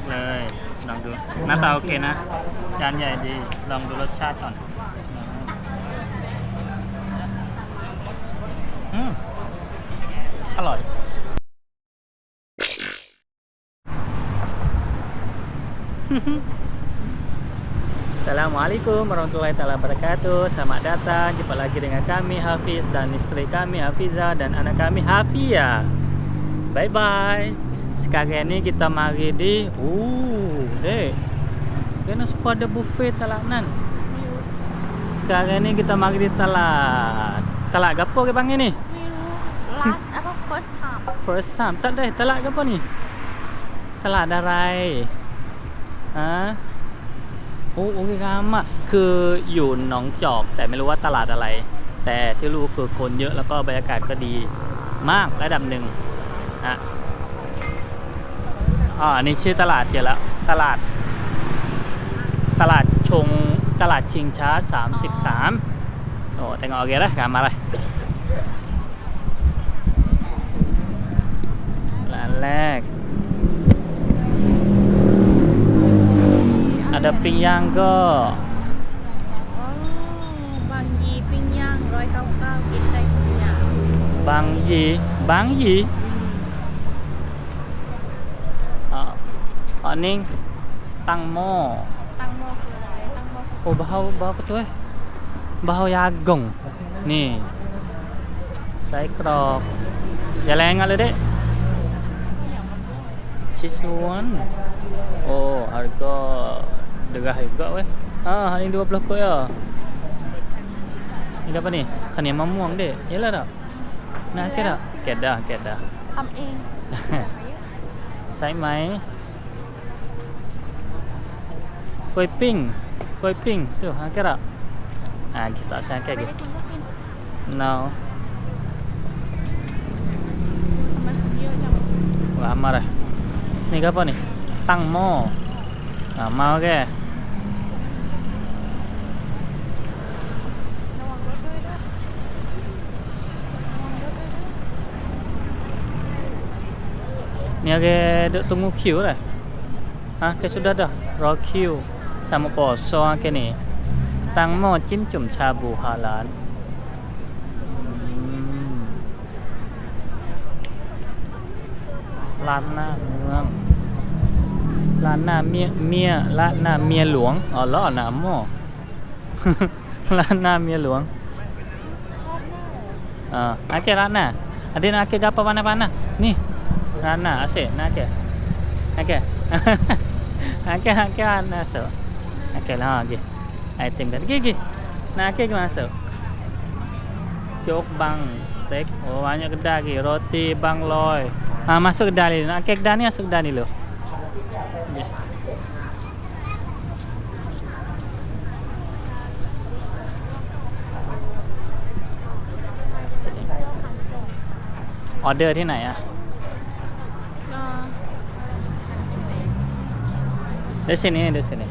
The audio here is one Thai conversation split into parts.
กเลย ลองดู หน้าตาโอเคนะ จานใหญ่ดี ลองดูรสชาติก่อน อืม อร่อย Assalamualaikum warahmatullahi taala wabarakatuh. Selamat datang. Jumpa lagi dengan kami Hafiz dan isteri kami Hafiza dan anak kami Hafia. Bye bye. Sekarang ini kita mari di uh, dek. Kena semua ada buffet talanan. Sekarang ini kita mari di talat. Talat gapo ke bang ini? ไม่รู้ last apa first time First time. Tak dah talat gapo ni? Talat darai. ฮะโอ้โอเคครับอะคืออยู่หนองจอกแต่ไม่รู้ว่าตลาดอะไร แต่ที่รู้คือคนเยอะแล้วก็บรรยากาศก็ดีมากระดับหนึ่งฮะ อ๋ออันนี้ชื่อตลาดเจอแล้ว ตลาด ตลาดชง ตลาดชิงช้า 33 โอ้แต่งโอเคแล้วกลับมาเลยร้านแรก ada pinggang ke อ๋อบางยีปิ้งย่างร้อยเก้าเก้ากินได้ทุกอย่าง bang yi bang yi อืมอ่า ning tangmo ko oh bahau bahau ko tuh eh? Bahau yagong. Nih Sai krok. Jalan nggak deh Cisuan oh harga degah juga weh. Ah hari 20 ko ya. Ini apa nih kan yang mamuang deh iyalah dah ke kedah kedah kedah. Am ing Sai mai. งใช่ไหมกล้วยปิ้งกล้วยปิ้ง tuh kira ah kita saya ไม่ kayak ได้ gitu กินก็กิน no ทำไมเยอะจัง wah marah ini apa nih tang mo nah mau ke ระวังรถด้วยด้ว ยระวังรถด้วยด้วย ni ada duk tunggu queue lah ah ke sudah dah raw queue sama kosong ke ni tang mo cim cum cabu halal Hmm. ร้านหน้าเมืองร้านหน้าเมียเมียร้านหน้าเมียหลวงอ๋อล้อหนาหม้อร้านหน้าเมียหลวงอ่าอาเกร้านหน้าอันนี้อาเกก apa mana-mana nih ร้านหน้าอาเสนาเกอาเกอาเกอาเก ana so Oke lah lagi. Item tadi gigi. Nah, oke masuk. Jok bang steak. Oh, banyak kedai lagi. Roti bang loy. Ah, masuk kedai ni. Nak kek kedai ni masuk kedai ni lo. Ya. Sini. Order ที่ไหนอะอ่า Di sini, di sini.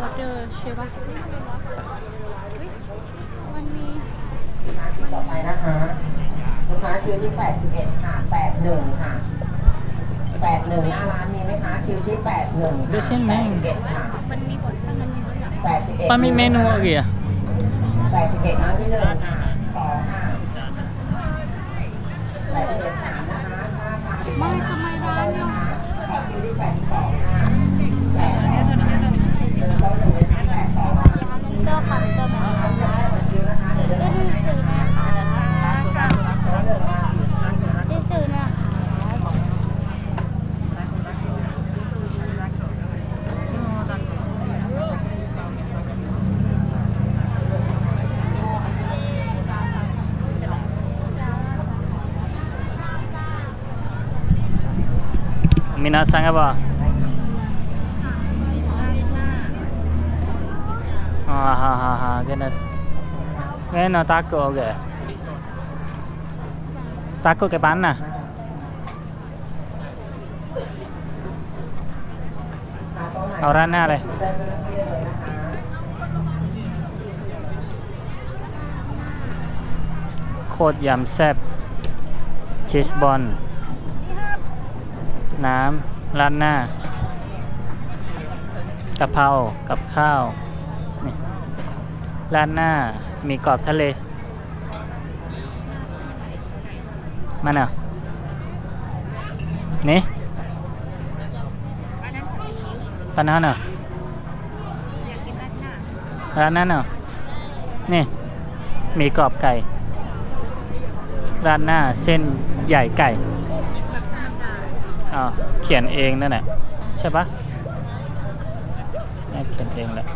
ออเดอร์ ใช่ปะเฮ้ยมันมีต่อไปนะคะลูกค้าคิวที่81ค่ะ81ค่ะ81หน้าร้านมีไหมคะคิวที่81ดูสิแม่ง81ค่ะมันมีคนมันมีคน81 Pan may menu lagi ya? 81ครั้งที่หนึ่งค่ะสองค่ะ81สามนะคะห้าค่ะ ไม่ทำไมร้านเนี่ย ต่อคิวที่82ค่ะ82ต้องหนึ่งนะคะ82ค่ะ ร้านเสื้อค่ะเสื้อแบบก็ดูสื่อนะคะชื่อสื่อนะคะ มีนาซังครับบ่อ่าฮะฮะฮะก็นน่นงั้นเอาตากโก้แกตากโก้แกปั้นน่ะ เอาร้านหน้าเลยโคตรยำแซ่บชีสบอล น้ำราดหน้ากะเพรากับข้าวนี่ราดหน้ามีกรอบทะเลมันอะนี่อันนั้นคือปันนั้นอะอยากกินราดหน้าร้านนั้นอะนี่ มีกรอบไก่ร้าดหน้าเส้นใหญ่ไก่ แบบธรรมดา อ่าเขียนเองนั่นแหละใช่ปะแม่เขียนเองแหละ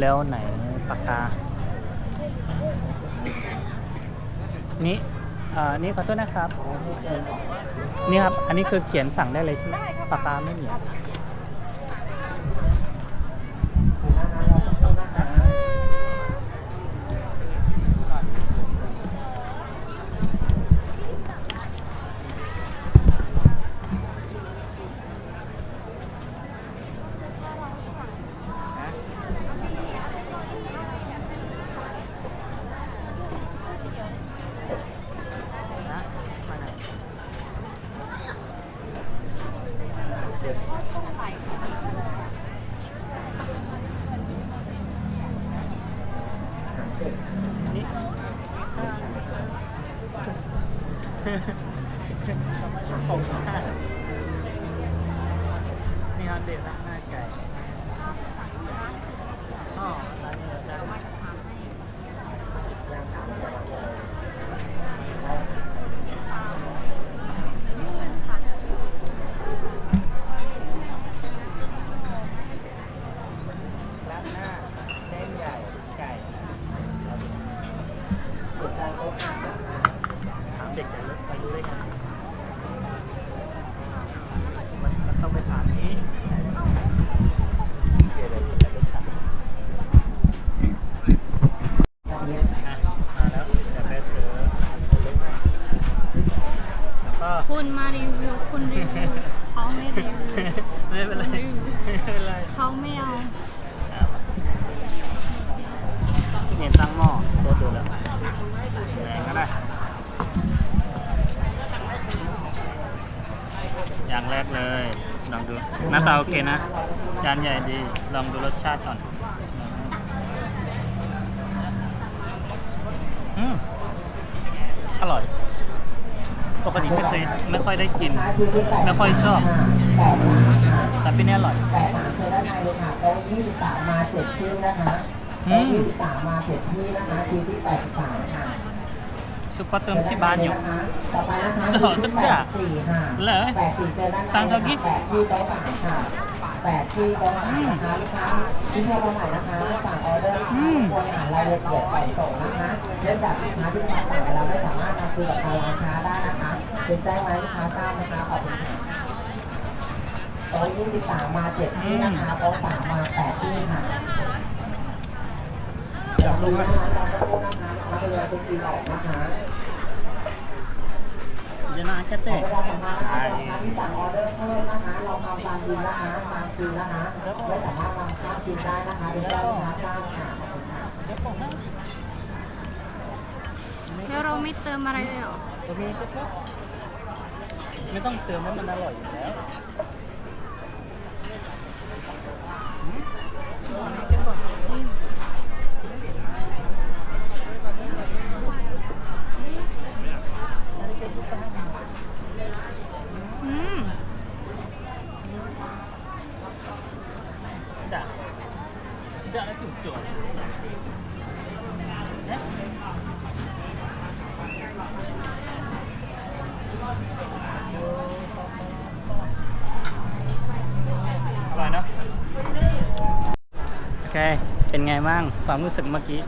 แล้วไหนปากกา นี่อ่านี่ขอโทษนะครับ นี่ครับ อันนี้คือเขียนสั่งได้เลยใช่ไหมปากกาไม่มี นะมาไหนนี่ผมค่ะนี่ฮอน เด็ดร้านหน้าไก่อ๋อร้านนี้ร้านหน้าเส้นใหญ่ไก่ถามเด็กจะรู้ไปรู้ได้ไงมันมันต้องไปถามนี้เดี๋ยวเดี๋ยวจะไปถามอะมาแล้วเดี๋ยวไปเจอแล้วก็ คุณมารีวิวคุณรีวิวเขา ไม่รีวิวไม่เป็นไรไม่เป็นไรเขาไม่เอาเนี่ยตั้งหม้อเซตดูแล้วแรงก็ได้ อย่างแรกเลย ลองดูหน้าตาโอเคนะจานใหญ่ดี ลองดูรสชาติก่อน อืมอร่อย ปกติไม่เคยไม่ค่อยได้กิน ไม่ค่อยชอบ แต่ปีนี้อร่อยแปดสามเจอด้านในเลยค่ะโต๊ะยี่สิบสามมาเจ็ดชื่อนะคะอืโต๊ะมยี่สิบสามมาเจ็ดที่นะคะคิวที่แปดสิบสามค่ะซุปเปอร์เติมที่บ้านอยู่ต่อไปนะคะเออคิวที่สักแปอย่าดสี่ค่ะเหรอแปดสี่เจอด้านในสั่งเท่ากี้แปดที่โต๊ะสามค่ะแปดที่โต๊ะสามนะคะลูกค้าที่ชอบมาใหม่นะคะสั่งออเดอร์นะคะอืมควรอ่านรายละเอียดก่อนส่งนะคะเนื่องจากลูกค้าที่มาสั่งไปแล้วไม่สามารถมาคุยกับทางร้านค้าได้นะคะ เป็นแจ้งไว้ลูกค้าทราบนะคะขอบคุณค่ะโต๊ะยี่สิบสามมาเจ็ดที่นะคะโต๊ะสามมาแปดที่ค่ะจับลูกนะนะคะเราจะพูดนะคะเราจะเรียนเป็นปีออกนะคะเดี๋ยวนะแค่ขอเตะเวลาสัมภาษณ์นะคะสำหรับที่สั่งออเดอร์เพิ่มนะคะ เราทำตามคิวนะคะตามคิวนะคะไม่สามารถทำข้ามคิวได้นะคะเดี๋ยวเราลูกค้าทราบค่ะขอบคุณค่ะเดี๋ยวผมนะแล้วเราไม่เติมอะไรเลยเหรอ โอเคเจ๊ครับ ไม่ต้องเติมว่ามันอร่อยอยู่แล้วอืมอันนี้กินก่อน อืม Tidak. Tidak lagi ucul. Ya? อร่อยเนอะโอเค เป็น ไงบ้างความรู้สึกเมื่อกี้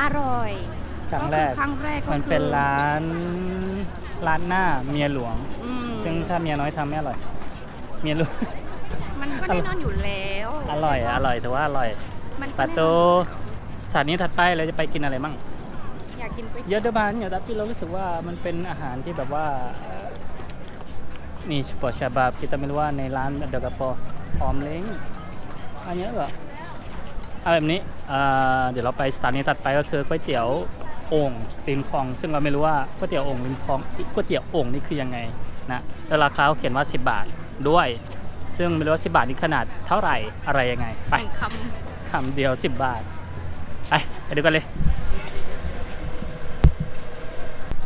อร่อยครั้งแรกก็คือครั้งแรกก็มันคือเป็นร้านร้านหน้าเมียหลวง อืมซึ่งถ้าเมียน้อยทำไม่อร่อย เมียหลวง มันก็แน่นอนอยู่แล้วอร่อยอร่อยแต่ว่าอร่อยมันก็ปาแน่โตนอนสถานีถัดไปเราจะไปกินอะไรมั่ง อยากกินก๋วยเยเตี๋ยวอะด้วยบานเนี่ยแต่พี่เรารู้สึกว่ามันเป็นอาหารที่แบบว่าเอ่อนี่สปอร์ตชาบาบ kita ไม่รู้ว่าในร้านเดกะปอออมเล้งอันเนี้ยเหรอ เอาแบบนี้เอ่อเดี๋ยวเราไปสถานีถัดไปก็คือก๋วยเตี๋ยวโอ่งริมคลอง ซึ่งเราไม่รู้ว่าก๋วยเตี๋ยวโอ่งริมคลองก๋วยเตี๋ยวโอ่งนี่คือยังไงนะแล้วราคาเขาเขียนว่า 10 บาทด้วย ซึ่งไม่รู้ว่า10 บาทนี่ขนาดเท่าไหร่อะไรยังไงไปหนึ่งคคำเดียว 10 บาทไปไปดูกันเลย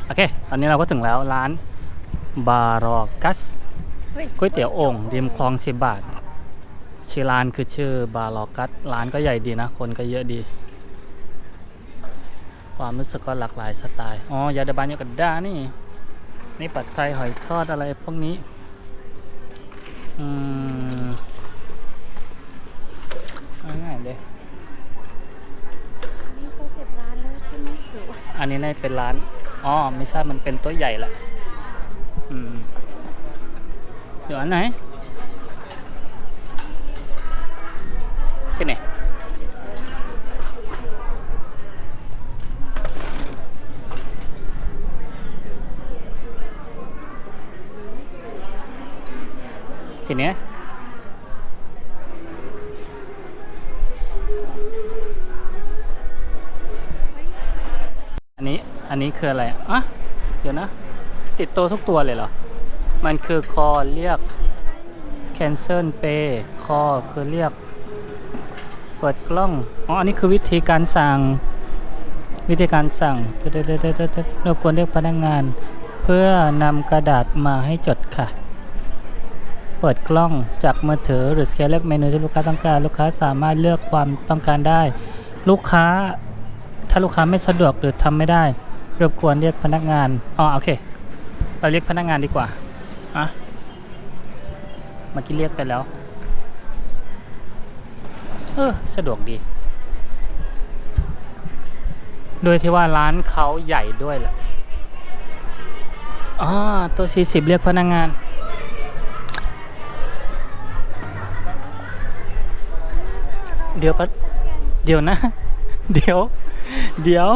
โอเค ตอนนี้เราก็ถึงแล้วร้านบารอกัสำฮ้ก๋วยเตี๋ยวโอ่งริมคลอง 10 บาท ชื่อร้านคือชื่อบารอกัสร้านก็ใหญ่ดีนะ คนก็เยอะดี ความรู้สึกก็หลากหลายสไตล์อ๋อยาดาบานยากัดดานี่ นี่ปัดไทยหอยทอดอะไรพวกนี้อืมง่ายๆเลยอันนี้น่าจะเป็นร้าน อ๋อ ไม่ใช่มันเป็นตัวใหญ่แหละ อืม เดี๋ยวอันไหน ที่ไหนที่เนี้ยอันนี้อันนี้คืออะไรอะเดี๋ยวนะ ติดตัวทุกตัวเลยเหรอ มันคือคอเรียก cancel pay คอคือเรียก เปิดกล้อง อ๋อ อันนี้คือวิธีการสั่ง วิธีการสั่งเดดเราควรเรียกพนักงาน เพื่อนำกระดาษมาให้จดค่ะ เปิดกล้องจากมือถือหรือสแกนเลือกเมนูที่ลูกค้าต้องการ ลูกค้าสามารถเลือกความต้องการได้ ลูกค้า ถ้าลูกค้าไม่สะดวกหรือทำไม่ได้รบกวนเรียกพนักงาน อ๋อ โอเค เราเรียกพนักงานดีกว่าอะเมื่อกี้เรียกไปแล้ว เออสะดวกดี โดยที่ว่าร้านเขาใหญ่ด้วยแหละอ๋อตัว 40 เรียกพนักงาน เดี๋ยวพะเดี๋ยวนะ เดี๋ยว เดี๋ยว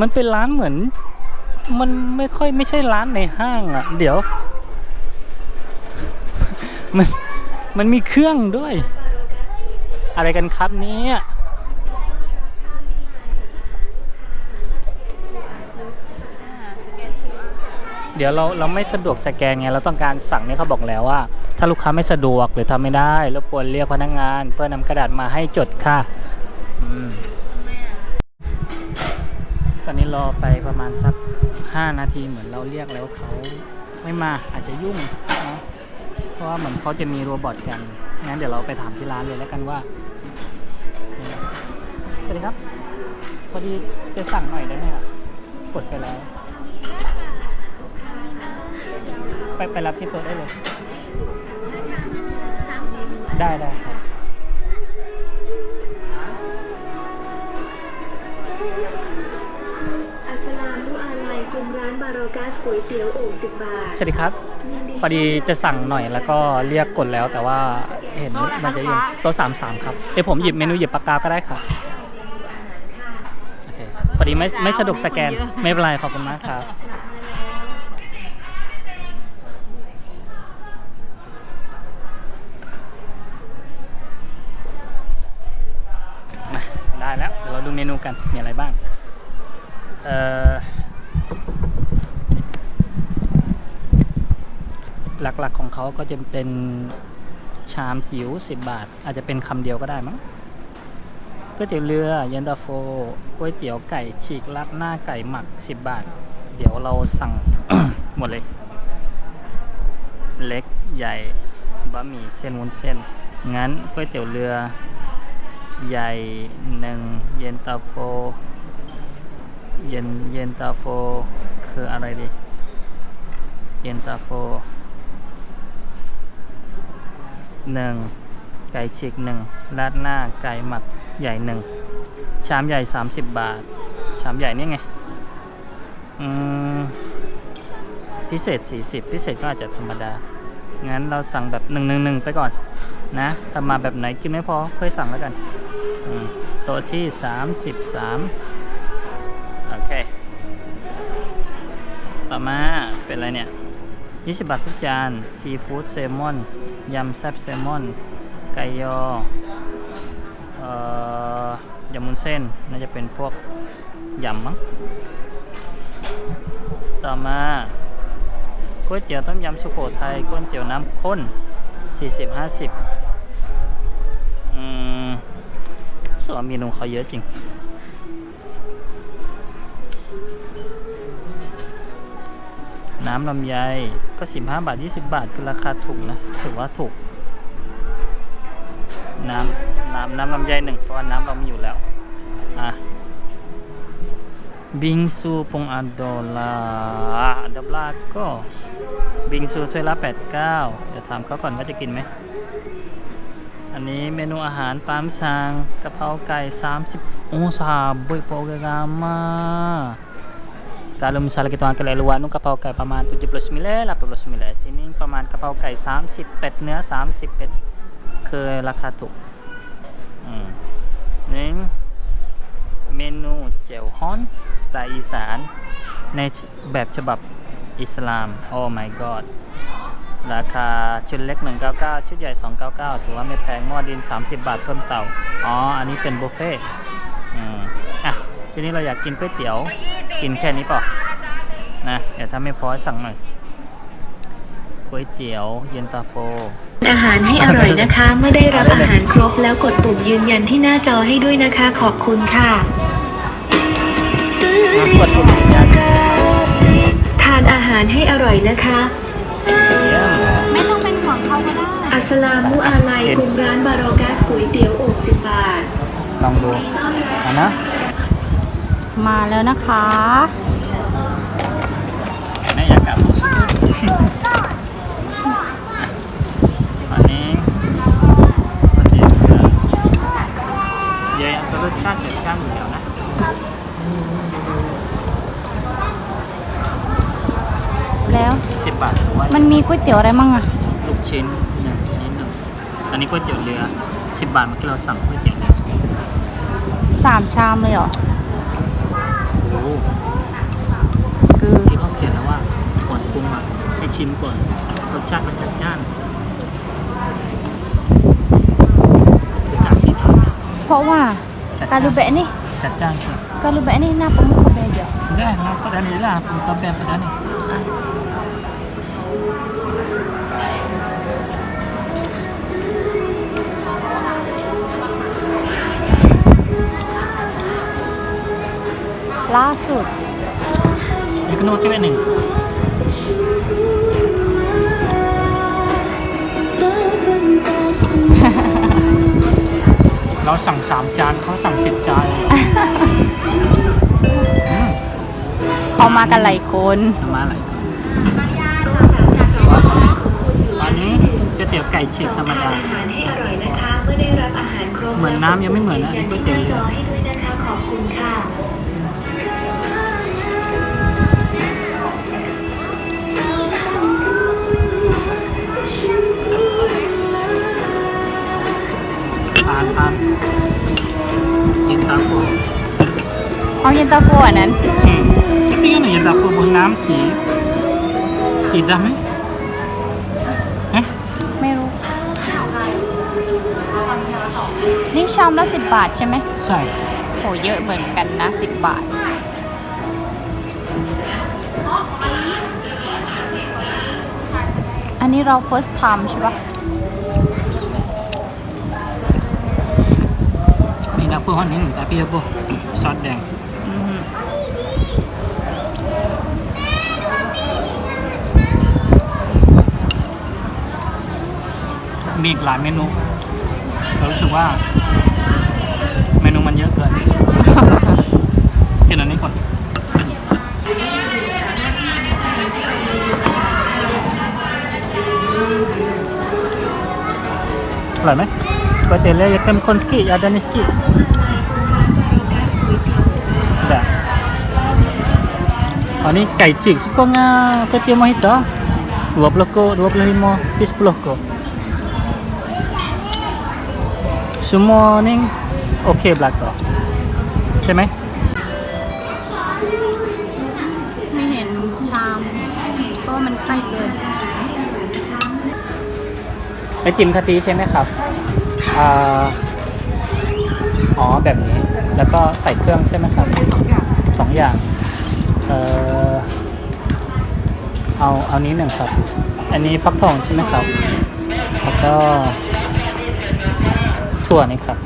มันเป็นร้านเหมือน มันไม่ค่อยไม่ใช่ร้านในห้างอะ เดี๋ยว มัน มันมีเครื่องด้วย อะไรกันครับเนี่ยเดี๋ยวเราเราไม่สะดวกสแกนไงเราต้องการสั่งเนี่ยเขาบอกแล้วว่า ถ้าลูกค้าไม่สะดวกหรือทำไม่ได้รบกวนเรียกพนักงาน เพื่อนำกระดาษมาให้จดค่ะอตอนนี้รอไปประมาณสัก 5 นาทีเหมือนเราเรียกแล้วเขาไม่มาอาจจะยุ่งนะเพราะว่าเหมือนเขาจะมีโรบอทกันงั้นเดี๋ยวเราไปถามที่ร้านเลยแล้วกันว่า สวัสดีครับ พอดีจะสั่งหน่อยได้ไหมครับ กดไปแล้ว ไปไปรับที่โต๊ะได้เลย ได้ได้ครับอัสลามุอาลัยกุมร้านบาโรกัสก๋วยเตี๋ยวโอ่งสิบบาท สวัสดีครับ พอดีจะสั่งหน่อยแล้วก็เรียกกดแล้วแต่ว่าเห็นมันจะอยู่โต๊ะสามสามครับ เดี๋ยวผมหยิบเมนูหยิบปากกาก็ได้ครับโอเคพอ ดีไม่ไม่สะดวกสแกนไม่เป็นไรขอบคุณมากครับมาได้แล้วเดี๋ยวเราดูเมนูกันมีอะไรบ้างเอ่อหลักๆของเขาก็จะเป็นชามจิ๋ว10 บาท อาจจะเป็นคำเดียวก็ได้มั้ง ก๋วยเตี๋ยวเรือเย็นตาโฟก๋วยเตี๋ยวไก่ฉีกลัดหน้าไก่หมัก 10 บาท เดี๋ยวเราสั่ง หมดเลย เล็กใหญ่บะหมี่เส้นวุ้นเส้น งั้นก๋วยเตี๋ยวเรือ ใหญ่หนึ่งเย็นตาโฟ เย็นเย็นตาโฟ คืออะไรดี เย็นตาโฟหนึ่งไก่ฉีกหนึ่งราดหน้าไก่หมัก ใหญ่หนึ่งชามใหญ่ 30 บาท ชามใหญ่นี่ไง อืม พิเศษ 40 พิเศษก็อาจจะธรรมดา งั้นเราสั่งแบบ 111 ไปก่อนนะถ้ามาแบบไหนกินไม่พอค่อยสั่งแล้วกันโต๊ะที่ 33 โอเค ต่อมาเป็นอะไรเนี่ย 20 บาททุกจาน ซีฟู้ดแซลมอน ยำแซ่บแซลมอน ไก่ยอ ยำมุนเส้นน่าจะเป็นพวกยำมั้งต่อมาก๋วยเตี๋ยวต้มยำสุโขทัยก๋วยเตี๋ยวน้ำข้น 40 50อืมส่วนเมนูเขาเยอะจริง น้ำลำไยก็ 15 บาท 20 บาทคือราคาถูกนะ ถือว่าถูก น้ำ น้ำน้ำลำไยหนึ่งเพราะว่าน้ำเรามีอยู่แล้วอะบิงซูปงอันโดลาดับลาก็บิงซูถ้วยละ 89 เดี๋ยวถามเขาก่อนว่าจะกินไหม อันนี้เมนูอาหารตามสั่งกะเพราไก่ 30องศาบุยโปกกามา Kalau misalnya kita makan luar nu kapau ไก่ประมาณ79 89 sini ประมาณกะเพราไก่30 เป็ดเนื้อ 30เป็ดคือราคาถูก หนึ่งเมนูเจลฮอนสไตล์อีสานในแบบฉบับอิสลาม โอ้ my god ราคาชุดเล็ก 199 ชุดใหญ่ 299 ถือว่าไม่แพงหม้อดิน 30 บาทเพิ่มเต่าอ๋อ อันนี้เป็นบุฟเฟ่อืมอะ ทีนี้เราอยากกินก๋วยเตี๋ยว กินแค่นี้ป่ะนะเดี๋ยวถ้าไม่พอสั่งหน่อยก๋วยเตี๋ยวเย็นตาโฟ อาหารให้อร่อยนะคะเมื่อได้รับอาหารครบแล้วกดปุ่มยืนยันที่หน้าจอให้ด้วยนะคะ ขอบคุณค่ะมากดปุ่มยืนยันทานอาหารให้อร่อยนะคะเยี่ยมไม่ต้องเป็นของเขาก็ได้อัสสลามุอาลัยกุมร้านบารอกัสก๋วยเตี๋ยวอกสิบบาทลองดูอันนะมาแล้วนะคะแม่อยากกลับอันนี้ก๋วยเตี๋ยวเรือเยอะก็รสชาติจัดจ้านอยู่แล้วนะ แล้วสิบบาทถือว่ามันมีก๋วยเตี๋ยวอะไรมั่งอะลูกชิ้นหนึ่งนิดหนึ่งอันนี้ก๋วยเตี๋ยวเรือสิบบาทเมื่อกี้เราสั่งก๋วยเตี๋ยวเรือสามชามเลยเหรอโอ้โหคือที่เขาเขียนแล้วว่าก่อนปรุงอะให้ชิมก่อนรสชาติมันจัดจ้านคือกาที่ทำเนี่ยเพราะว่าจัดกาจ้านลูเบะนี่ จัดจ้านคือกาลูเบะนี่หน้าปมุกเขาเบะเดียวได้เราก็ได้นี่ lah pun kabel pada ni -ล่าสุด Dia เราสั่งสามจานเขาสั่งสิบจานเลยอืมเขามากันหลายคนทำมาหลายคนอันนี้ก๋วยเตี๋ยวไก่ฉีกธรรมดาอาหารให้อร่อยนะคะเมื่อได้รับอาหารครบเหมือนน้ำยังไม่เหมือนนะอันนี้ก๋วยเตี๋ยวเรือรอให้ด้วยนะคะขอบคุณค่ะผ่านผ่านเย็น ตาโฟเอาเย็นตาโฟอันนั้นอืมนี่ก็หนึ่งเย็นตาโฟบนน้ำสี สีดำไหมเอ๊ะไม่รู้ นี่ชามละสิบบาทใช่ไหมใช่โหเยอะเหมือนกันนะสิบบาท อันนี้เรา first time ใช่ปะ มีดาโฟห้องหนึ่งแต่พี่โบซอสแดงมมีอีกหลายเมนูเรารู้สึกว่า เมนูมันเยอะเกินกินอันนี้ก่อนอร่อยไหม ก๋วยเตี๋ยวเรืออย่าเข้มข้นสกี้อย่าดานิสกี้ได้อันนี้ไก่ฉีกสุกงาก๋วยเตี๋ยวมหิตะ20 ko 25 bis 10 ko semua ni okey belaka ใช่ไหมไม่เห็นชามเพราะว่ามันใกล้เกินไอติมคาตีใช่ไหมครับ อ่าอ๋อแบบนี้ แล้วก็ใส่เครื่องใช่ไหมครับมีสองอย่างสองอย่าง เอ่อเอาเอานี้หนึ่งครับ อันนี้ฟักทองใช่ไหมครับ แล้วก็ถั่วนี่ครับ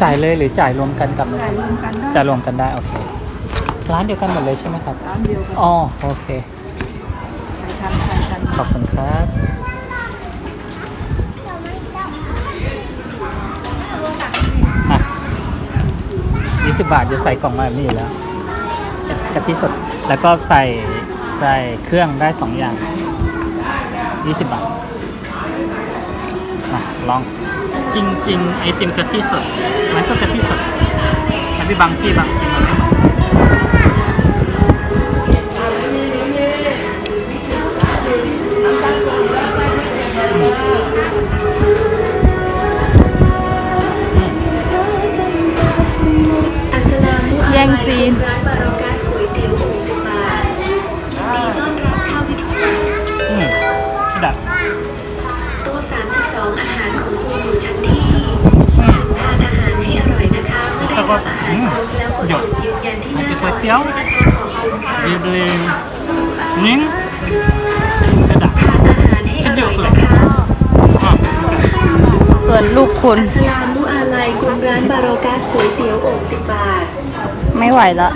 จ่ายเลยหรือจ่ายรวมกันกับจ่ายรวมกันได้จ่ายรวมกันได้โอเค ร้านเดียวกันหมดเลยใช่ไหมครับ ร้านเดียวกันอ๋อโอเคขายชันขายชันขอบคุณครับ 20 บาทจะใส่กล่องมาแบบนี้อยู่แล้วกะทิสดแล้วก็ใส่ใส่เครื่องได้ 2 อย่าง 20 บาทมาลองจริง ๆ ไอติมกะทิสด มันก็กะทิสดแต่บางที่บางที่มันไม่เหมือน งซีนร้านบารอกัสก๋วยเตี๋ยว60บาทมีต้อนรับเข้าพิธีอืมดัดโต๊ะ32อาหารของคุณอยู่ชั้นที่อืมทานอาหารให้อร่อยนะคะเมื่อได้รับอาหารครบแล้วกดหยดปุ่มยืนยันที่หมันน้าเป็นจก๋วอยเตี๋ยวนะคะขอบคุณค่ะยืดเรียงนิ้งใช่ดักทานอาหารให้อร่อยนะคะอ๋อส่วนลูกคุณอัสลามุอะลัยกุมร้านบารอกัสก๋วยเตี๋ยว60บาท ไม่ไหวแล้ว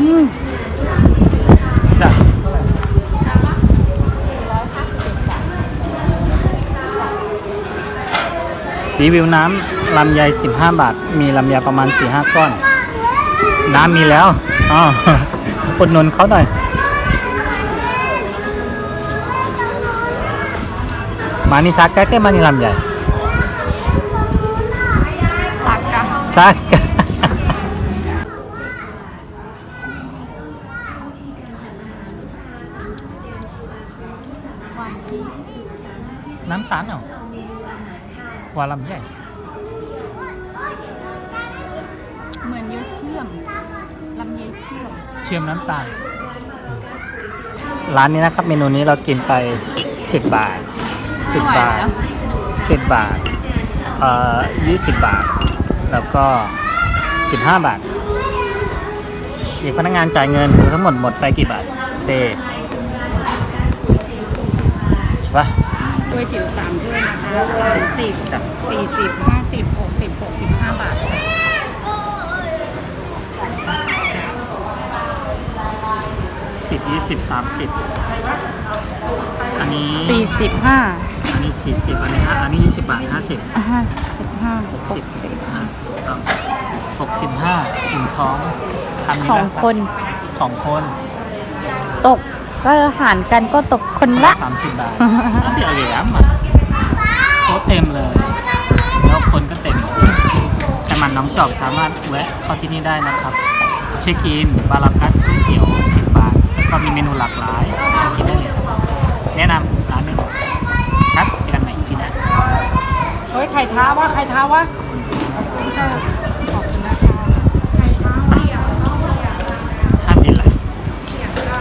อืมดักรีวิวน้ำลำไย15 บาท มีลำไยประมาณ 4-5 ก้อน น้ำมีแล้วอ๋ออดนนเขาหน่อยมานี่ซักแก้มานี่ลำไย กกะซักหวานที่น้ำตาลเหรอว่าลำไยเหมือนยูเชื่อมลำไยเชื่อมเชื่อมน้ำตาล ร้านนี้นะครับ เมนูนี้เรากินไป 10 บาท 10 บาท 10 บาทเอ่อ20 บาท แล้วก็ 15 บาทเด็กพนักงานจ่ายเงินทั้งหมดหมดไปกี่บาทเดใช่ปะถ้วยจิ๋วสามถ้วยนะคะสามสิบครับสี่สิบห้าสิบหกสิบหกสิบห้าบาทสิบยี่สิบสามสิบอันนี้สี่สิบห้าอันนี้สี่สิบอันนี้ห้าอันนี้ยี่สิบบาทห้าสิบห้าสิบห้าหกสิบสิบห้าถูกต้อง หกสิบห้าอิ่มท้องทำนี้สองได้ปะคน สองคนตกก็หารกันก็ตกคนละสามสิบบาทสามเดียวเลยอะมาโต๊ะเต็มเลย แล้วคนก็เต็ม แต่มันน้องจอกสามารถแวะเข้าที่นี่ได้นะครับ เช็คอิน บารากัสก๋วยเตี๋ยว10บาท แล้วก็มีเมนูหลากหลายมากินได้เลยแนะนำร้านเมนูครับเจอกันใหม่ที่หน้าเฮ้ยไข่ท้าวะไข่ท้าวะ 看。